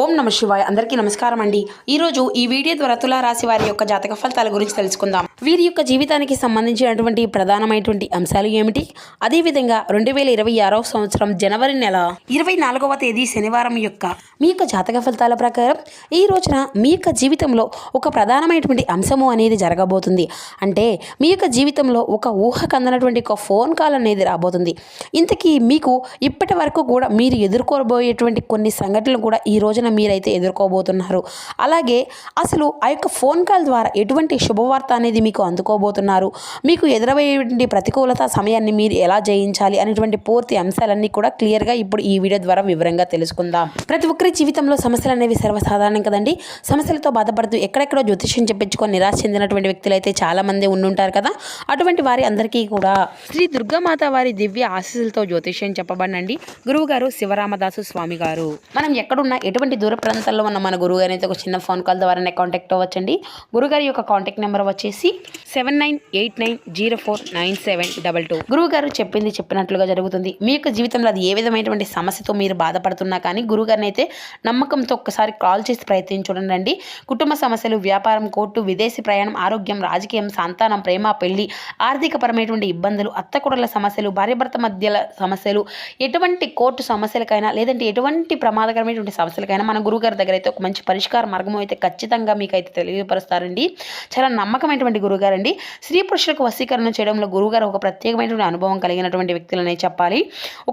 ఓం నమ శివాయ. అందరికీ నమస్కారం అండి. ఈరోజు ఈ వీడియో ద్వారా తులారాశి వారి యొక్క జాతక ఫలితాల గురించి తెలుసుకుందాం. వీరి యొక్క జీవితానికి సంబంధించినటువంటి ప్రధానమైనటువంటి అంశాలు ఏమిటి? అదేవిధంగా రెండు వేల ఇరవై ఆరవ సంవత్సరం జనవరి నెల ఇరవై నాలుగవ తేదీ శనివారం యొక్క మీ యొక్క జాతక ఫలితాల ప్రకారం ఈ రోజున మీ యొక్క జీవితంలో ఒక ప్రధానమైనటువంటి అంశము అనేది జరగబోతుంది. అంటే మీ యొక్క జీవితంలో ఒక ఊహ కందనటువంటి ఒక ఫోన్ కాల్ అనేది రాబోతుంది. ఇంతకీ మీకు ఇప్పటి వరకు కూడా మీరు ఎదుర్కోబోయేటువంటి కొన్ని సంఘటనలు కూడా ఈ రోజు రోజున మీరైతే ఎదుర్కోబోతున్నారు. అలాగే అసలు ఆ యొక్క ఫోన్ కాల్ ద్వారా ఎటువంటి శుభవార్త అనేది మీకు అందుకోబోతున్నారు? మీకు ఎదురయ్యేటువంటి ప్రతికూలత సమయాన్ని మీరు ఎలా జయించాలి? అనేటువంటి పూర్తి అంశాలన్నీ కూడా క్లియర్గా ఇప్పుడు ఈ వీడియో ద్వారా వివరంగా తెలుసుకుందాం. ప్రతి ఒక్కరి జీవితంలో సమస్యలు అనేవి సర్వసాధారణం కదండి. సమస్యలతో బాధపడుతూ ఎక్కడెక్కడో జ్యోతిష్యం చెప్పించుకొని నిరాశ చెందినటువంటి వ్యక్తులు అయితే చాలామంది ఉండుంటారు కదా. అటువంటి వారి అందరికీ కూడా శ్రీ దుర్గామాత వారి దివ్య ఆశీస్సులతో జ్యోతిష్యం చెప్పబడినండి. గురువు గారు శివరామదాసు స్వామి గారు. మనం ఎక్కడున్నా ఎటువంటి దూర ప్రాంతాల్లో ఉన్న మన గురువు అయితే ఒక చిన్న ఫోన్ కాల్ ద్వారానే కాంటాక్ట్ అవ్వచ్చండి. గురుగారి యొక్క కాంటాక్ట్ నెంబర్ వచ్చేసి seven nine eight nine zero four nine seven double two గురువు గారు చెప్పింది చెప్పినట్లుగా జరుగుతుంది. మీ యొక్క జీవితంలో అది ఏ విధమైనటువంటి సమస్యతో మీరు బాధపడుతున్నా కానీ గురుగారిని అయితే నమ్మకంతో ఒక్కసారి కాల్ చేసి ప్రయత్నించి చూడండి కుటుంబ సమస్యలు వ్యాపారం కోర్టు విదేశీ ప్రయాణం ఆరోగ్యం రాజకీయం సంతానం ప్రేమ పెళ్ళి ఆర్థికపరమైనటువంటి ఇబ్బందులు అత్తకూడల సమస్యలు భార్యాభర్త మధ్యల సమస్యలు ఎటువంటి కోర్టు సమస్యలకైనా లేదంటే ఎటువంటి ప్రమాదకరమైనటువంటి సమస్యలకైనా మన గురువుగారి దగ్గర అయితే ఒక మంచి పరిష్కార మార్గం అయితే ఖచ్చితంగా మీకు అయితే తెలియపరుస్తారండి. చాలా నమ్మకమైనటువంటి గురువుగారు అండి స్త్రీ పురుషులకు వశీకరణ చేయడంలో గురువుగారు ఒక ప్రత్యేకమైనటువంటి అనుభవం కలిగినటువంటి వ్యక్తులనే చెప్పాలి.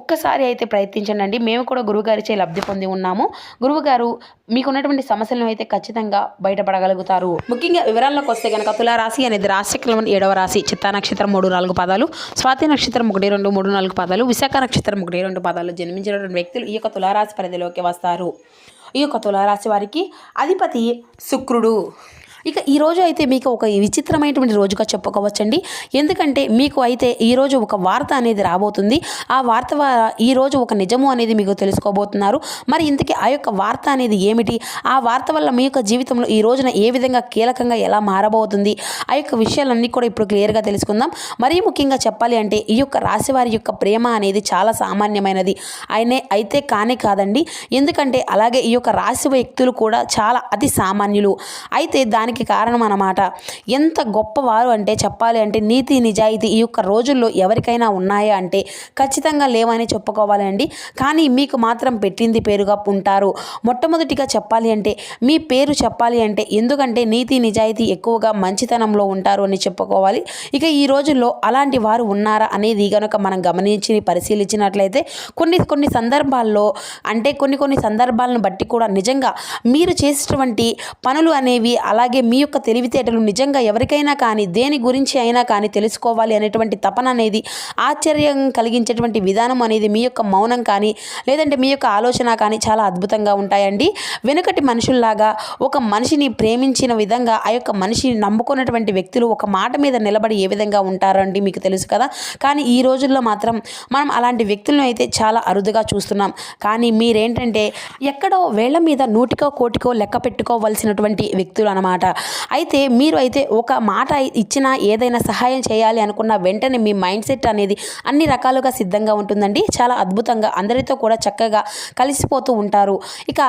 ఒక్కసారి అయితే ప్రయత్నించండి అండి మేము కూడా గురువుగారిచే లబ్ధి పొంది ఉన్నాము. గురువుగారు మీకున్నటువంటి సమస్యలను అయితే ఖచ్చితంగా బయటపడగలుగుతారు. ముఖ్యంగా వివరాల్లోకి వస్తే కనుక తులారాశి అనేది రాశిక్రమం ఏడవ రాశి. చిత్తా నక్షత్రం మూడు నాలుగు పదాలు. స్వాతి నక్షత్రం ఒకటి రెండు మూడు నాలుగు పదాలు. విశాఖ నక్షత్రం ఒకటి రెండు పదాలు. జన్మించినటువంటి వ్యక్తులు ఈ యొక్క తులారాశి పరిధిలోకి వస్తారు. ఈ యొక్క తులారాశి వారికి అధిపతి శుక్రుడు. ఇక ఈ రోజు అయితే మీకు ఒక విచిత్రమైనటువంటి రోజుగా చెప్పుకోవచ్చండి. ఎందుకంటే మీకు అయితే ఈరోజు ఒక వార్త అనేది రాబోతుంది. ఆ వార్త ఈరోజు ఒక నిజము అనేది మీకు తెలుసుకోబోతున్నారు. మరి ఇంతకీ ఆ యొక్క వార్త అనేది ఏమిటి? ఆ వార్త వల్ల మీ యొక్క జీవితంలో ఈ రోజున ఏ విధంగా కీలకంగా ఎలా మారబోతుంది? ఆ యొక్క విషయాలన్నీ కూడా ఇప్పుడు క్లియర్గా తెలుసుకుందాం. మరీ ముఖ్యంగా చెప్పాలి అంటే ఈ యొక్క రాశి వారి యొక్క ప్రేమ అనేది చాలా సామాన్యమైనది. ఆయనే అయితే కానే కాదండి. ఎందుకంటే అలాగే ఈ యొక్క రాశి వ్యక్తులు కూడా చాలా అతి సామాన్యులు. అయితే దాని దానికి కారణం అన్నమాట. ఎంత గొప్పవారు అంటే చెప్పాలి అంటే నీతి నిజాయితీ ఈ యొక్క రోజుల్లో ఎవరికైనా ఉన్నాయా అంటే ఖచ్చితంగా లేవని చెప్పుకోవాలి అండి. కానీ మీకు మాత్రం పెట్టింది పేరుగా ఉంటారు. మొట్టమొదటిగా చెప్పాలి అంటే మీ పేరు చెప్పాలి అంటే ఎందుకంటే నీతి నిజాయితీ ఎక్కువగా మంచితనంలో ఉంటారు అని చెప్పుకోవాలి. ఇక ఈ రోజుల్లో అలాంటి వారు ఉన్నారా అనేది కనుక మనం గమనించి పరిశీలించినట్లయితే కొన్ని కొన్ని సందర్భాల్లో అంటే కొన్ని కొన్ని సందర్భాలను బట్టి కూడా నిజంగా మీరు చేసినటువంటి పనులు అనేవి అలాగే మీ యొక్క తెలివితేటలు నిజంగా ఎవరికైనా కానీ దేని గురించి అయినా కానీ తెలుసుకోవాలి అనేటువంటి తపన అనేది ఆశ్చర్యం కలిగించేటువంటి విధానం అనేది మీ యొక్క మౌనం కానీ లేదంటే మీ యొక్క ఆలోచన కానీ చాలా అద్భుతంగా ఉంటాయండి. వెనుకటి మనుషుల్లాగా ఒక మనిషిని ప్రేమించిన విధంగా ఆ యొక్క మనిషిని నమ్ముకున్నటువంటి వ్యక్తులు ఒక మాట మీద నిలబడి ఏ విధంగా ఉంటారండి మీకు తెలుసు కదా? కానీ ఈ రోజుల్లో మాత్రం మనం అలాంటి వ్యక్తులను అయితే చాలా అరుదుగా చూస్తున్నాం. కానీ మీరేంటంటే ఎక్కడో వేళ్ళ మీద నూటికో కోటికో లెక్క పెట్టుకోవలసినటువంటి వ్యక్తులు అనమాట అయితే మీరు అయితే ఒక మాట ఇచ్చినా ఏదైనా సహాయం చేయాలి అనుకున్న వెంటనే మీ మైండ్ సెట్ అనేది అన్ని రకాలుగా సిద్ధంగా ఉంటుందండి. చాలా అద్భుతంగా అందరితో కూడా చక్కగా కలిసిపోతూ ఉంటారు. ఇక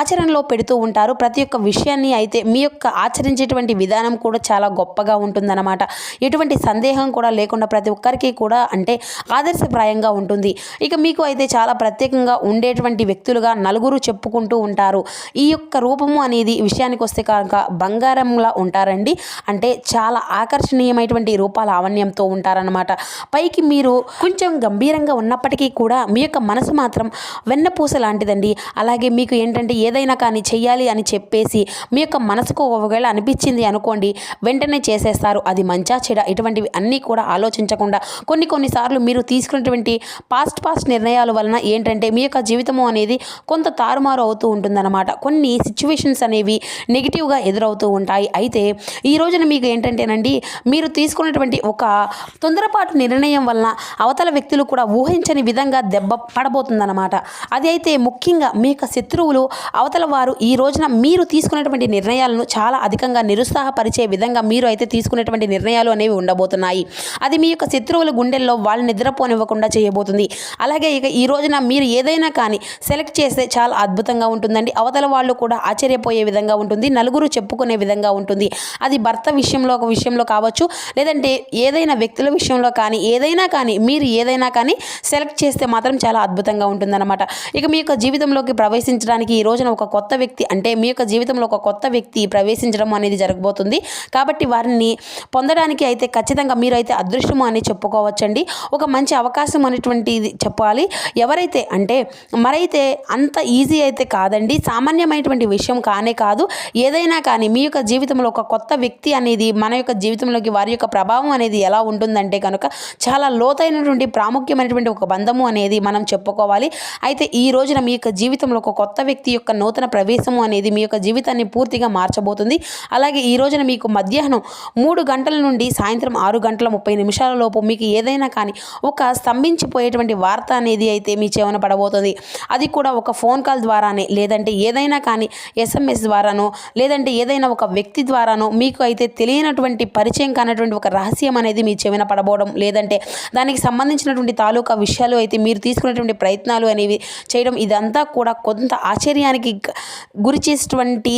ఆచరణలో పెడుతూ ఉంటారు. ప్రతి ఒక్క విషయాన్ని అయితే మీ యొక్క ఆచరించేటువంటి విధానం కూడా చాలా గొప్పగా ఉంటుందన్నమాట. ఎటువంటి సందేహం కూడా లేకుండా ప్రతి ఒక్కరికి కూడా అంటే ఆదర్శప్రాయంగా ఉంటుంది. ఇక మీకు అయితే చాలా ప్రత్యేకంగా ఉండేటువంటి వ్యక్తులుగా నలుగురు చెప్పుకుంటూ ఉంటారు. ఈ యొక్క రూపము అనేది విషయానికి వస్తే కనుక బంగారంలా ఉంటారండి. అంటే చాలా ఆకర్షణీయమైనటువంటి రూపాల ఆవణ్యంతో ఉంటారనమాట పైకి మీరు కొంచెం గంభీరంగా ఉన్నప్పటికీ కూడా మీ యొక్క మనసు మాత్రం వెన్నపూస లాంటిదండి. అలాగే మీకు ఏంటంటే ఏదైనా కానీ చెయ్యాలి అని చెప్పేసి మీ యొక్క మనసుకు ఒకవేళ అనిపించింది అనుకోండి వెంటనే చేసేస్తారు. అది మంచా చెడ ఇటువంటివి అన్నీ కూడా ఆలోచించకుండా కొన్ని కొన్నిసార్లు మీరు తీసుకున్నటువంటి పాస్ట్ పాస్ట్ నిర్ణయాల వలన ఏంటంటే మీ యొక్క జీవితము అనేది కొంత తారుమారు అవుతూ ఉంటుందన్నమాట. కొన్ని సిచ్యువేషన్స్ అనేవి నెగిటివ్గా ఎదురవుతూ ఉంటాయి. అయితే ఈ రోజున మీకు ఏంటంటేనండి మీరు తీసుకున్నటువంటి ఒక తొందరపాటు నిర్ణయం వలన అవతల వ్యక్తులు కూడా ఊహించని విధంగా దెబ్బ పడబోతుందన్నమాట. అది అయితే ముఖ్యంగా మీ యొక్క శత్రువులు అవతల వారు ఈ రోజున మీరు తీసుకునేటువంటి నిర్ణయాలను చాలా అధికంగా నిరుత్సాహపరిచే విధంగా మీరు అయితే తీసుకునేటువంటి నిర్ణయాలు అనేవి ఉండబోతున్నాయి. అది మీ యొక్క శత్రువుల గుండెల్లో వాళ్ళు నిద్రపోనివ్వకుండా చేయబోతుంది. అలాగే ఇక ఈ రోజున మీరు ఏదైనా కానీ సెలెక్ట్ చేస్తే చాలా అద్భుతంగా ఉంటుందండి. అవతల వాళ్ళు కూడా ఆశ్చర్యపోయే విధంగా ఉంటుంది. నలుగురు చెప్పుకునే విధంగా ఉంటుంది. అది భర్త విషయంలో ఒక విషయంలో కావచ్చు లేదంటే ఏదైనా వ్యక్తుల విషయంలో కానీ ఏదైనా కానీ మీరు ఏదైనా కానీ సెలెక్ట్ చేస్తే మాత్రం చాలా అద్భుతంగా ఉంటుందన్నమాట. ఇక మీ యొక్క జీవితంలోకి ప్రవేశించడానికి ఈ రోజున ఒక కొత్త వ్యక్తి అంటే మీ యొక్క జీవితంలో ఒక కొత్త వ్యక్తి ప్రవేశించడం అనేది జరగబోతుంది. కాబట్టి వారిని పొందడానికి అయితే ఖచ్చితంగా మీరు అయితే అదృష్టము అని చెప్పుకోవచ్చండి. ఒక మంచి అవకాశం అనేటువంటిది చెప్పాలి. ఎవరైతే అంటే మరైతే అంత ఈజీ అయితే కాదండి. సామాన్యమైనటువంటి విషయం కానే కాదు. ఏదైనా కానీ మీ యొక్క జీవితంలో ఒక కొత్త వ్యక్తి అనేది మన యొక్క జీవితంలోకి వారి యొక్క ప్రభావం అనేది ఎలా ఉంటుందంటే కనుక చాలా లోతైనటువంటి ప్రాముఖ్యమైనటువంటి ఒక బంధము అనేది మనం చెప్పుకోవాలి. అయితే ఈ రోజున మీ యొక్క జీవితంలో ఒక కొత్త వ్యక్తి యొక్క నూతన ప్రవేశము అనేది మీ యొక్క జీవితాన్ని పూర్తిగా మార్చబోతుంది. అలాగే ఈ రోజున మీకు మధ్యాహ్నం మూడు గంటల నుండి సాయంత్రం ఆరు గంటల ముప్పై నిమిషాల లోపు మీకు ఏదైనా కానీ ఒక స్తంభించిపోయేటువంటి వార్త అనేది అయితే మీ చెవన పడబోతుంది. అది కూడా ఒక ఫోన్ కాల్ ద్వారానే లేదంటే ఏదైనా కానీ ఎస్ఎంఎస్ ద్వారానో లేదంటే ఏదైనా ఒక ఒక వ్యక్తి ద్వారానో మీకు అయితే తెలియనటువంటి పరిచయం కానటువంటి ఒక రహస్యం అనేది మీ చెవిన పడబోవడం లేదంటే దానికి సంబంధించినటువంటి తాలూకా విషయాలు అయితే మీరు తీసుకునేటువంటి ప్రయత్నాలు అనేవి చేయడం ఇదంతా కూడా కొంత ఆశ్చర్యానికి గురి చేసేటువంటి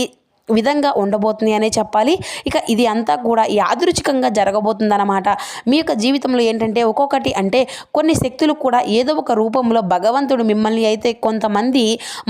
విధంగా ఉండబోతుంది అనే చెప్పాలి. ఇక ఇది అంతా కూడా యాదృచ్ఛికంగా జరగబోతుందన్నమాట. మీ యొక్క జీవితంలో ఏంటంటే ఒక్కొక్కటి అంటే కొన్ని శక్తులు కూడా ఏదో ఒక రూపంలో భగవంతుడు మిమ్మల్ని అయితే కొంతమంది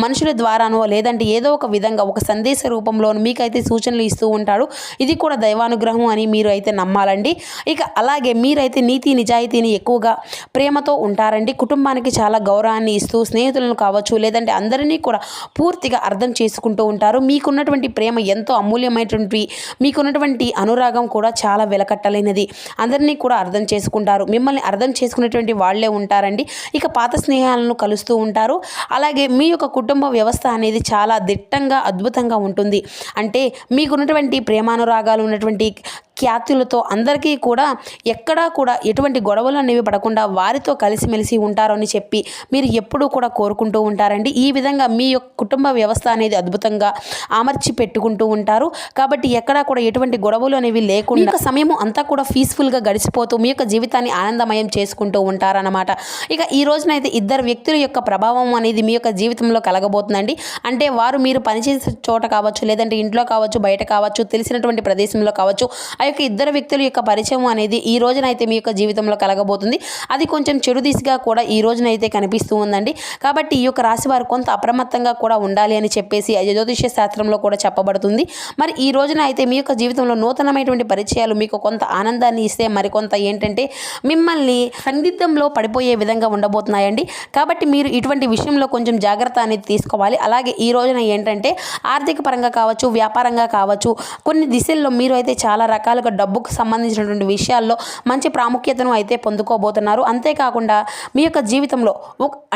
మనుషుల ద్వారానో లేదంటే ఏదో ఒక విధంగా ఒక సందేశ రూపంలో మీకైతే సూచనలు ఇస్తూ ఉంటాడు. ఇది కూడా దైవానుగ్రహం అని మీరు అయితే నమ్మాలండి. ఇక అలాగే మీరైతే నీతి నిజాయితీని ఎక్కువగా ప్రేమతో ఉంటారండి. కుటుంబానికి చాలా గౌరవాన్ని ఇస్తూ స్నేహితులను కావచ్చు లేదంటే అందరినీ కూడా పూర్తిగా అర్థం చేసుకుంటూ ఉంటారు. మీకున్నటువంటి ప్రేమ ఎంతో అమూల్యమైనటువంటి మీకున్నటువంటి అనురాగం కూడా చాలా వెలకట్టలేనిది. అందరినీ కూడా అర్థం చేసుకుంటారు. మిమ్మల్ని అర్థం చేసుకునేటువంటి వాళ్ళే ఉంటారండి. ఇక పాత స్నేహాలను కలుస్తూ ఉంటారు. అలాగే మీ యొక్క కుటుంబ వ్యవస్థ అనేది చాలా దిట్టంగా అద్భుతంగా ఉంటుంది. అంటే మీకున్నటువంటి ప్రేమానురాగాలు ఉన్నటువంటి ఖ్యాతులతో అందరికీ కూడా ఎక్కడా కూడా ఎటువంటి గొడవలు అనేవి పడకుండా వారితో కలిసిమెలిసి ఉంటారని చెప్పి మీరు ఎప్పుడూ కూడా కోరుకుంటూ ఉంటారండి. ఈ విధంగా మీ యొక్క కుటుంబ వ్యవస్థ అనేది అద్భుతంగా అమర్చి పెట్టుకుంటూ ఉంటారు. కాబట్టి ఎక్కడా కూడా ఎటువంటి గొడవలు అనేవి లేకుండా సమయం అంతా కూడా పీస్ఫుల్గా గడిచిపోతూ మీ యొక్క జీవితాన్ని ఆనందమయం చేసుకుంటూ ఉంటారన్నమాట. ఇక ఈ రోజునైతే ఇద్దరు వ్యక్తుల యొక్క ప్రభావం అనేది మీ యొక్క జీవితంలో కలగబోతుందండి. అంటే వారు మీరు పనిచేసే చోట కావచ్చు లేదంటే ఇంట్లో కావచ్చు బయట కావచ్చు తెలిసినటువంటి ప్రదేశంలో కావచ్చు ఆ యొక్క ఇద్దరు వ్యక్తుల యొక్క పరిచయం అనేది ఈ రోజునైతే మీ యొక్క జీవితంలో కలగబోతుంది. అది కొంచెం చెడు దిశగా కూడా ఈ రోజునైతే కనిపిస్తూ ఉందండి. కాబట్టి ఈ యొక్క రాశి వారు కొంత అప్రమత్తంగా కూడా ఉండాలి అని చెప్పేసి జ్యోతిష్య శాస్త్రంలో కూడా చెప్పబడుతుంది. మరి ఈ రోజున అయితే మీ యొక్క జీవితంలో నూతనమైనటువంటి పరిచయాలు మీకు కొంత ఆనందాన్ని ఇస్తే మరికొంత ఏంటంటే మిమ్మల్ని సందిగ్ధంలో పడిపోయే విధంగా ఉండబోతున్నాయండి. కాబట్టి మీరు ఇటువంటి విషయంలో కొంచెం జాగ్రత్త అనేది తీసుకోవాలి. అలాగే ఈ రోజున ఏంటంటే ఆర్థిక పరంగా కావచ్చు వ్యాపారంగా కావచ్చు కొన్ని దిశల్లో మీరు అయితే చాలా రకాల రకాలుగా డబ్బుకు సంబంధించినటువంటి విషయాల్లో మంచి ప్రాముఖ్యతను అయితే పొందుకోబోతున్నారు. అంతేకాకుండా మీ యొక్క జీవితంలో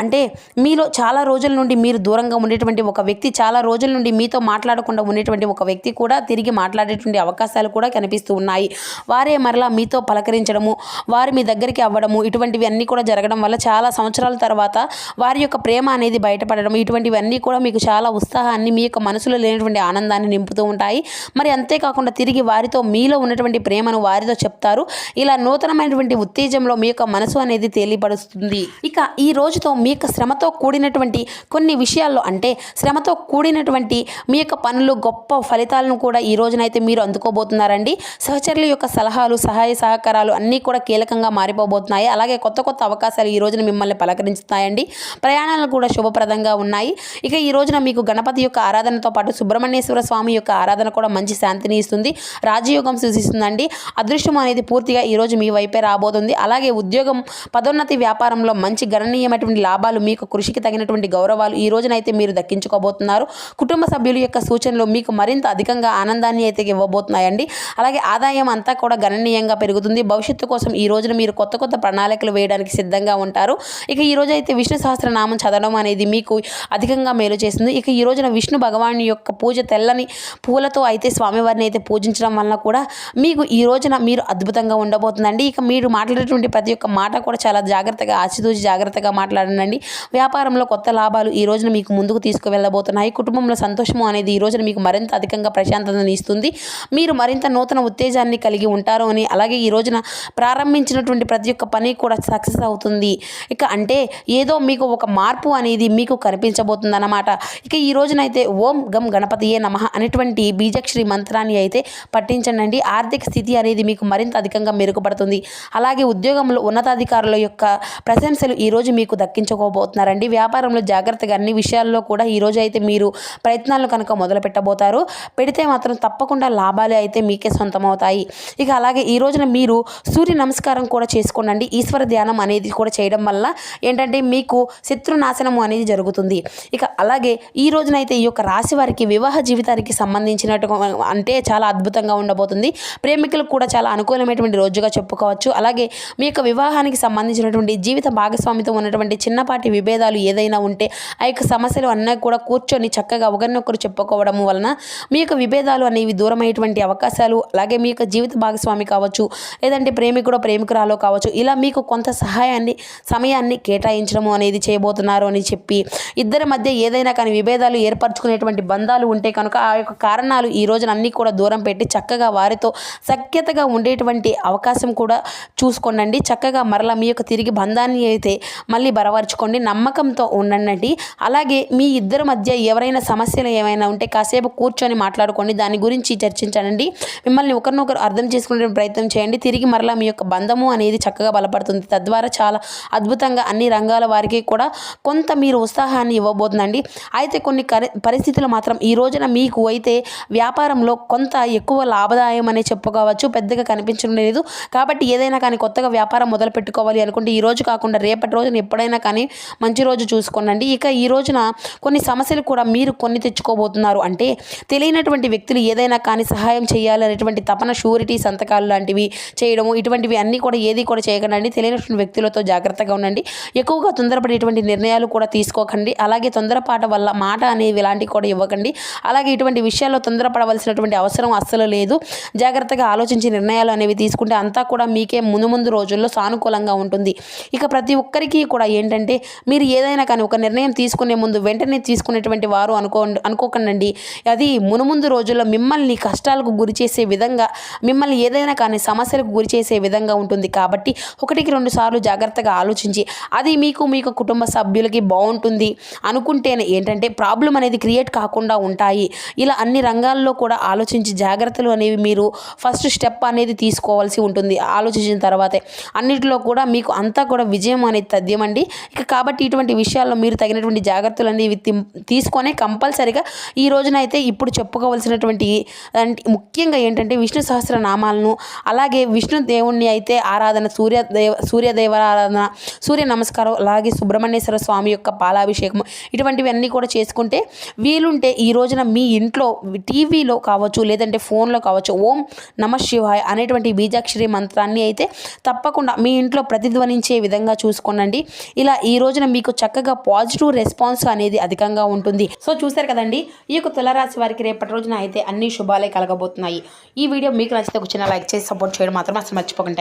అంటే మీలో చాలా రోజుల నుండి మీరు దూరంగా ఉండేటువంటి ఒక వ్యక్తి చాలా రోజుల నుండి మీతో మాట్లాడకుండా ఉండేటువంటి ఒక వ్యక్తి కూడా తిరిగి మాట్లాడేటువంటి అవకాశాలు కూడా కనిపిస్తూ ఉన్నాయి. వారే మరలా మీతో పలకరించడము వారు మీ దగ్గరికి అవ్వడము ఇటువంటివి అన్నీ కూడా జరగడం వల్ల చాలా సంవత్సరాల తర్వాత వారి యొక్క ప్రేమ అనేది బయటపడడం ఇటువంటివి అన్నీ కూడా మీకు చాలా ఉత్సాహాన్ని మీ యొక్క మనసులో లేనటువంటి ఆనందాన్ని నింపుతూ ఉంటాయి. మరి అంతేకాకుండా తిరిగి వారితో మీలో ఉన్నటువంటి ప్రేమను వారితో చెప్తారు. ఇలా నూతనమైనటువంటి ఉత్తేజంలో మీ యొక్క మనసు అనేది తేలిపడుస్తుంది. ఇక ఈ రోజుతో మీ యొక్క శ్రమతో కూడినటువంటి కొన్ని విషయాల్లో అంటే శ్రమతో కూడినటువంటి మీ యొక్క పనులు గొప్ప ఫలితాలను కూడా ఈ రోజునైతే మీరు అందుకోబోతున్నారండి. సహచరుల యొక్క సలహాలు సహాయ సహకారాలు అన్నీ కూడా కీలకంగా మారిపోబోతున్నాయి. అలాగే కొత్త కొత్త అవకాశాలు ఈ రోజున మిమ్మల్ని పలకరించుతాయండి. ప్రయాణాలు కూడా శుభప్రదంగా ఉన్నాయి. ఇక ఈ రోజున మీకు గణపతి యొక్క ఆరాధనతో పాటు సుబ్రహ్మణ్యేశ్వర స్వామి యొక్క ఆరాధన కూడా మంచి శాంతిని ఇస్తుంది. రాజయోగం సూచి సూచిస్తుందండి అదృష్టం అనేది పూర్తిగా ఈరోజు మీ వైపే రాబోతుంది. అలాగే ఉద్యోగం పదోన్నతి వ్యాపారంలో మంచి గణనీయమైనటువంటి లాభాలు మీకు కృషికి తగినటువంటి గౌరవాలు ఈ రోజునైతే మీరు దక్కించుకోబోతున్నారు. కుటుంబ సభ్యుల యొక్క సూచనలు మీకు మరింత అధికంగా ఆనందాన్ని అయితే ఇవ్వబోతున్నాయండి. అలాగే ఆదాయం అంతా కూడా గణనీయంగా పెరుగుతుంది. భవిష్యత్తు కోసం ఈ రోజున మీరు కొత్త కొత్త ప్రణాళికలు వేయడానికి సిద్ధంగా ఉంటారు. ఇక ఈ రోజు అయితే విష్ణు సహస్రనామం చదవడం అనేది మీకు అధికంగా మేలు చేస్తుంది. ఇక ఈ రోజున విష్ణు భగవాన్ యొక్క పూజ తెల్లని పూలతో అయితే స్వామివారిని అయితే పూజించడం వలన కూడా మీకు ఈ రోజున మీరు అద్భుతంగా ఉండబోతుందండి. ఇక మీరు మాట్లాడేటువంటి ప్రతి ఒక్క మాట కూడా చాలా జాగ్రత్తగా ఆచితూచి జాగ్రత్తగా మాట్లాడండి. వ్యాపారంలో కొత్త లాభాలు ఈ రోజున మీకు ముందుకు తీసుకువెళ్ళబోతున్నాయి. కుటుంబంలో సంతోషము అనేది ఈ రోజున మీకు మరింత అధికంగా ప్రశాంతతను ఇస్తుంది. మీరు మరింత నూతన ఉత్తేజాన్ని కలిగి ఉంటారు అని అలాగే ఈ రోజున ప్రారంభించినటువంటి ప్రతి ఒక్క పని కూడా సక్సెస్ అవుతుంది. ఇక అంటే ఏదో మీకు ఒక మార్పు అనేది మీకు కనిపించబోతుంది అన్నమాట ఇక ఈ రోజునైతే ఓం గం గణపతియే నమః అనేటువంటి బీజక్షరి మంత్రాన్ని అయితే పట్టించండి ఆర్థిక స్థితి అనేది మీకు మరింత అధికంగా మెరుగుపడుతుంది. అలాగే ఉద్యోగంలో ఉన్నతాధికారుల యొక్క ప్రశంసలు ఈరోజు మీకు దక్కించుకోబోతున్నారండి. వ్యాపారంలో జాగ్రత్తగా అన్ని విషయాల్లో కూడా ఈరోజు అయితే మీరు ప్రయత్నాలు కనుక మొదలు పెట్టబోతారు. పెడితే మాత్రం తప్పకుండా లాభాలు అయితే మీకే సొంతమవుతాయి. ఇక అలాగే ఈ రోజున మీరు సూర్య నమస్కారం కూడా చేసుకోండి ఈశ్వర ధ్యానం అనేది కూడా చేయడం వల్ల ఏంటంటే మీకు శత్రునాశనము అనేది జరుగుతుంది. ఇక అలాగే ఈ రోజునైతే ఈ యొక్క రాశి వారికి వివాహ జీవితానికి సంబంధించినట్టు అంటే చాలా అద్భుతంగా ఉండబోతుంది. ప్రేమికులకు కూడా చాలా అనుకూలమైనటువంటి రోజుగా చెప్పుకోవచ్చు. అలాగే మీ యొక్క వివాహానికి సంబంధించినటువంటి జీవిత భాగస్వామితో ఉన్నటువంటి చిన్నపాటి విభేదాలు ఏదైనా ఉంటే ఆ యొక్క సమస్యలు అన్నీ కూడా కూర్చొని చక్కగా ఒకరినొకరు చెప్పుకోవడం వలన మీ యొక్క విభేదాలు అనేవి దూరమయ్యేటువంటి అవకాశాలు అలాగే మీ యొక్క జీవిత భాగస్వామి కావచ్చు లేదంటే ప్రేమికుడో ప్రేమికురాలో కావచ్చు ఇలా మీకు కొంత సహాయాన్ని సమయాన్ని కేటాయించడము అనేది చేయబోతున్నారు అని చెప్పి ఇద్దరి మధ్య ఏదైనా కానీ విభేదాలు ఏర్పరచుకునేటువంటి బంధాలు ఉంటే కనుక ఆ యొక్క కారణాలు ఈ రోజున అన్నీ కూడా దూరం పెట్టి చక్కగా వారితో సఖ్యతగా ఉండేటువంటి అవకాశం కూడా చూసుకోండి చక్కగా మరలా మీ యొక్క తిరిగి బంధాన్ని అయితే మళ్ళీ బలపరచుకోండి నమ్మకంతో ఉండండి. అలాగే మీ ఇద్దరి మధ్య ఎవరైనా సమస్యలు ఏమైనా ఉంటే కాసేపు కూర్చొని మాట్లాడుకోండి. దాని గురించి చర్చించండి మిమ్మల్ని ఒకరినొకరు అర్థం చేసుకునే ప్రయత్నం చేయండి. తిరిగి మరలా మీ యొక్క బంధము అనేది చక్కగా బలపడుతుంది. తద్వారా చాలా అద్భుతంగా అన్ని రంగాల వారికి కూడా కొంత మీరు ఉత్సాహాన్ని ఇవ్వబోతుందండి. అయితే కొన్ని పరిస్థితులు మాత్రం ఈ రోజున మీకు అయితే వ్యాపారంలో కొంత ఎక్కువ లాభదాయం అనే చెప్పుకోవచ్చు పెద్దగా కనిపించడం లేదు. కాబట్టి ఏదైనా కానీ కొత్తగా వ్యాపారం మొదలు పెట్టుకోవాలి అనుకుంటే ఈ రోజు కాకుండా రేపటి రోజున ఎప్పుడైనా కానీ మంచి రోజు చూసుకోనండి. ఇక ఈ రోజున కొన్ని సమస్యలు కూడా మీరు కొన్ని తెచ్చుకోబోతున్నారు. అంటే తెలియనటువంటి వ్యక్తులు ఏదైనా కానీ సహాయం చేయాలనేటువంటి తపన షూరిటీ సంతకాలు లాంటివి చేయడము ఇటువంటివి అన్నీ కూడా ఏది కూడా చేయకండి. తెలియనటువంటి వ్యక్తులతో జాగ్రత్తగా ఉండండి. ఎక్కువగా తొందరపడేటువంటి నిర్ణయాలు కూడా తీసుకోకండి. అలాగే తొందరపాట వల్ల మాట అనేవి ఇలాంటివి కూడా ఇవ్వకండి. అలాగే ఇటువంటి విషయాల్లో తొందరపడవలసినటువంటి అవసరం అస్సలు లేదు. జాగ్రత్తగా ఆలోచించి నిర్ణయాలు అనేవి తీసుకుంటే అంతా కూడా మీకే ముందు ముందు రోజుల్లో సానుకూలంగా ఉంటుంది. ఇక ప్రతి ఒక్కరికి కూడా ఏంటంటే మీరు ఏదైనా కానీ ఒక నిర్ణయం తీసుకునే ముందు వెంటనే తీసుకునేటువంటి వారు అనుకో అనుకోకండి అది మునుముందు రోజుల్లో మిమ్మల్ని కష్టాలకు గురి చేసే విధంగా మిమ్మల్ని ఏదైనా కానీ సమస్యలకు గురి చేసే విధంగా ఉంటుంది. కాబట్టి ఒకటికి రెండు సార్లు జాగ్రత్తగా ఆలోచించి అది మీకు మీకు కుటుంబ సభ్యులకి బాగుంటుంది అనుకుంటేనే ఏంటంటే ప్రాబ్లం అనేది క్రియేట్ కాకుండా ఉంటాయి. ఇలా అన్ని రంగాల్లో కూడా ఆలోచించి జాగ్రత్తలు అనేవి మీరు ఫస్ట్ స్టెప్ అనేది తీసుకోవాల్సి ఉంటుంది. ఆలోచించిన తర్వాతే. అన్నిటిలో కూడా మీకు అంతా కూడా విజయం అనేది తథ్యమండి. ఇక కాబట్టి ఇటువంటి విషయాల్లో మీరు తగినటువంటి జాగ్రత్తలు అనేవి తీసుకొని కంపల్సరిగా ఈ రోజున అయితే ఇప్పుడు చెప్పుకోవాల్సినటువంటి ముఖ్యంగా ఏంటంటే విష్ణు సహస్ర నామాలను అలాగే విష్ణు దేవుణ్ణి అయితే ఆరాధన సూర్య సూర్యదేవ ఆరాధన సూర్య నమస్కారం అలాగే సుబ్రహ్మణ్యేశ్వర స్వామి యొక్క పాలాభిషేకం ఇటువంటివి అన్నీ కూడా చేసుకుంటే వీలుంటే ఈ రోజున మీ ఇంట్లో టీవీలో కావచ్చు లేదంటే ఫోన్లో కావచ్చు ఓం నమ శివాయ అనేటువంటి బీజాక్షరి మంత్రాన్ని అయితే తప్పకుండా మీ ఇంట్లో ప్రతిధ్వనించే విధంగా చూసుకోనండి. ఇలా ఈ రోజున మీకు చక్కగా పాజిటివ్ రెస్పాన్స్ అనేది అధికంగా ఉంటుంది. సో చూశారు కదండి ఈ యొక్క తులరాశి వారికి రేపటి రోజున అయితే అన్ని శుభాలే కలగబోతున్నాయి. ఈ వీడియో మీకు నచ్చితే ఒక చిన్న లైక్ చేసి సపోర్ట్ చేయడం మాత్రం అసలు మర్చిపోకండి.